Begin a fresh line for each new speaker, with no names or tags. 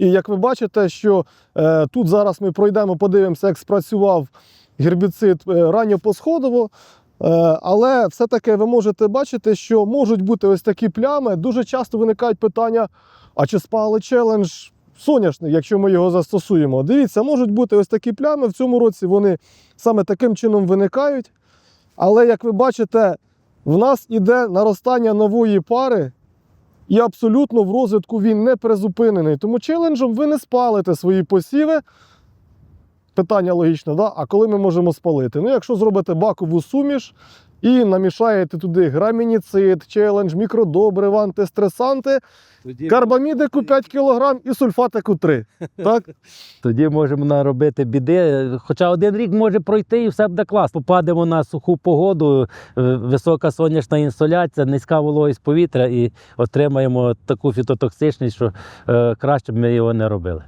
І як ви бачите, що е, тут зараз ми пройдемо, подивимося, як спрацював гербіцид е, ранньопосходово. Е, але все-таки ви можете бачити, що можуть бути ось такі плями. Дуже часто виникають питання: а чи спали челендж соняшник, якщо ми його застосуємо? Дивіться, можуть бути ось такі плями. В цьому році вони саме таким чином виникають. Але як ви бачите, в нас іде наростання нової пари, і абсолютно в розвитку він не призупинений. Тому челенджем ви не спалите свої посіви. Питання логічно, да? а коли ми можемо спалити? Ну, якщо зробите бакову суміш і намішаєте туди грамініцид, челендж, мікродобрива, антистресанти, карбамідику 5 кг і сульфатику 3. Так?
Тоді можемо наробити біди. Хоча один рік може пройти і все буде клас. Попадемо на суху погоду, е, висока сонячна інсоляція, низька вологість повітря і отримаємо таку фітотоксичність, що е, краще б ми його не робили.